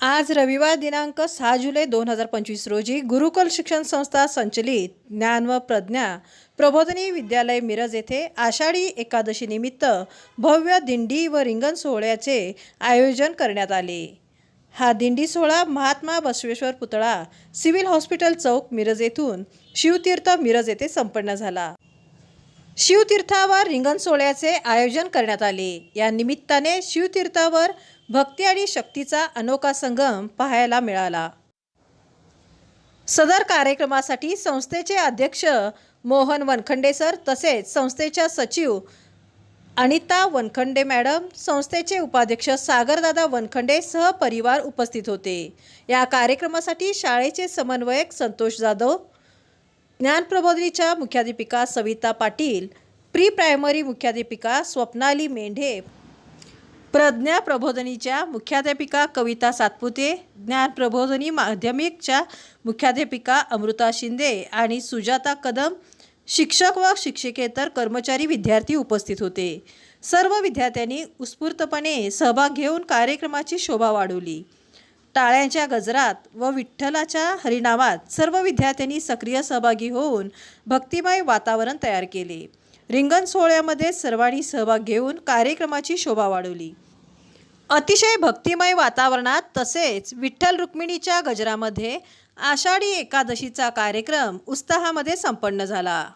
आज रविवार दिनांक सहा जुलै दोन हजार पंचवीस रोजी गुरुकुल शिक्षण संस्था संचलित ज्ञान व प्रज्ञा प्रबोधनी विद्यालय मिरज येथे आषाढी एकादशीनिमित्त भव्य दिंडी व रिंगण सोहळ्याचे आयोजन करण्यात आले. हा दिंडी सोहळा महात्मा बसवेश्वर पुतळा सिव्हिल हॉस्पिटल चौक मिरज येथून शिवतीर्थ मिरज येथे संपन्न झाला. शिवतीर्थावर रिंगण सोहळ्याचे आयोजन करण्यात आले. या निमित्ताने शिवतीर्थावर भक्ती आणि शक्तीचा अनोखा संगम पाहायला मिळाला. सदर कार्यक्रमासाठी संस्थेचे अध्यक्ष मोहन वनखंडे सर तसेच संस्थेच्या सचिव अनिता वनखंडे मॅडम संस्थेचे उपाध्यक्ष सागरदादा वनखंडे सहपरिवार उपस्थित होते. या कार्यक्रमासाठी शाळेचे समन्वयक संतोष जाधव ज्ञानप्रबोधिनीच्या मुख्याध्यापिका सविता पाटील प्री प्रायमरी मुख्याध्यापिका स्वप्नाली मेंढे प्रज्ञा प्रबोधनीच्या मुख्याध्यापिका कविता सातपुते ज्ञान प्रबोधनी माध्यमिकच्या मुख्याध्यापिका अमृता शिंदे आणि सुजाता कदम शिक्षक व शिक्षकेतर कर्मचारी विद्यार्थी उपस्थित होते. सर्व विद्यार्थ्यांनी उत्स्फूर्तपणे सहभाग घेऊन कार्यक्रमाची शोभा वाढवली. टाळ्यांच्या गजरात व विठ्ठलाच्या हरिनामात सर्व विद्यार्थ्यांनी सक्रिय सहभागी होऊन भक्तिमय वातावरण तयार केले. रिंगण सोहळ्यामध्ये सर्वांनी सहभाग घेऊन कार्यक्रमाची शोभा वाढवली. अतिशय भक्तिमय वातावरणात तसेच विठ्ठल रुक्मिणीच्या गजरामध्ये आषाढी एकादशीचा कार्यक्रम उत्साहामध्ये संपन्न झाला.